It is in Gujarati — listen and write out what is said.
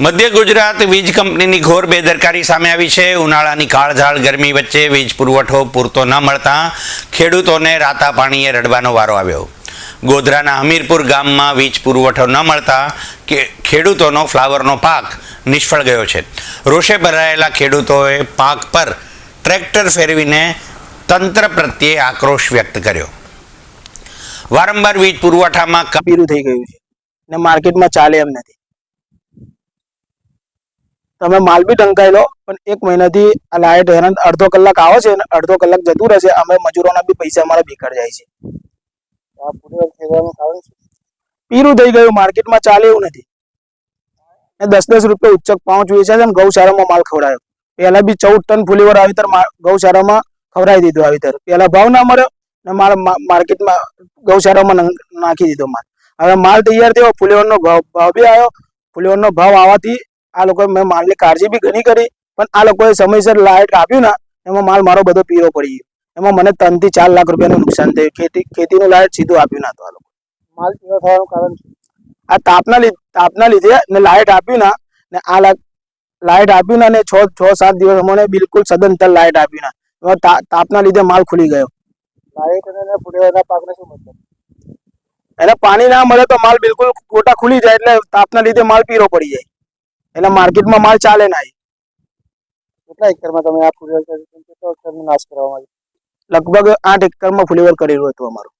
મધ્ય ગુજરાત વીજ કંપનીની ઘોર બેદરકારી સામે આવી છે. ઉનાળાની કાળઝાળ ગરમી વચ્ચે વીજ પુરવઠો પૂરતો ન મળતા ખેડૂતોને રાતા પાણીએ રડવાનો વારો આવ્યો. ગોધરાના હમીરપુર ગામમાં વીજ પુરવઠો ન મળતા ખેડૂતોનો ફ્લાવરનો પાક નિષ્ફળ ગયો છે. રોષે ભરાયેલા ખેડૂતોએ પાક પર ટ્રેક્ટર ફેરવીને તંત્ર પ્રત્યે આક્રોશ વ્યક્ત કર્યો. વારંવાર વીજ પુરવઠામાં કબીરું થઈ ગયું છે. માર્કેટમાં ચાલે એમ નથી. તમે માલ બી ટંકાઈ લો પણ એક મહિનાથી આ લાઇટ હેરાન અડધો કલાક આવે છે અને અડધો કલાક જતું રહેશે અમે મજૂરોના બી પૈસા અમારા બેકાર જાય છે. પીરું થઈ ગયું, માર્કેટમાં ચાલે એવું નથી. દસ દસ રૂપિયા ઉચ્ચક પાઉચ વેચે છે ને ગૌશાળામાં માલ ખવડાયો. પહેલા બી ચૌદ ટન ફુલીવર આવીતર ગૌશાળામાં ખવડાવી દીધું આવીતર પહેલા ભાવ ના મળ્યો ને માલ માર્કેટમાં, ગૌશાળામાં નાખી દીધો માલ. હવે માલ તૈયાર થયો ફુલીવરનો ભાવ બી આવ્યો. ફુલીવરનો ભાવ આવવાથી આ લોકોએ મેં માલની કાળજી બી ઘણી કરી પણ આ લોકોએ સમયસર લાઇટ આપ્યું ને એમાં માલ મારો બધો પીરો પડી ગયો. એમાં મને ત્રણથી ચાર લાખ રૂપિયાનું નુકસાન થયું. ખેતી ખેતીનું લાઇટ સીધું આપ્યું ના તો આ લોકો માલ પીરો થવાનું કારણ આ તાપના લીધે તાપના લીધે ને લાઇટ આપ્યું ના ને આ લાઇટ આપ્યું ના ને છ છ સાત દિવસ મને બિલકુલ સદંતર લાઇટ આપ્યું ના. એમાં તાપના લીધે માલ ખુલી ગયો. લાઇટ અને પાકને શું મતલબ? એને પાણી ના મળે તો માલ બિલકુલ ગોટા ખુલી જાય એટલે તાપના લીધે માલ પીરો પડી જાય. એટલે માર્કેટમાં માલ ચાલે ના કેટલા એકરમાં તમે આ ફુલેવર નાશ કરવામાં લગભગ આઠ એકરમાં ફુલેવર કરેલું હતું અમારું.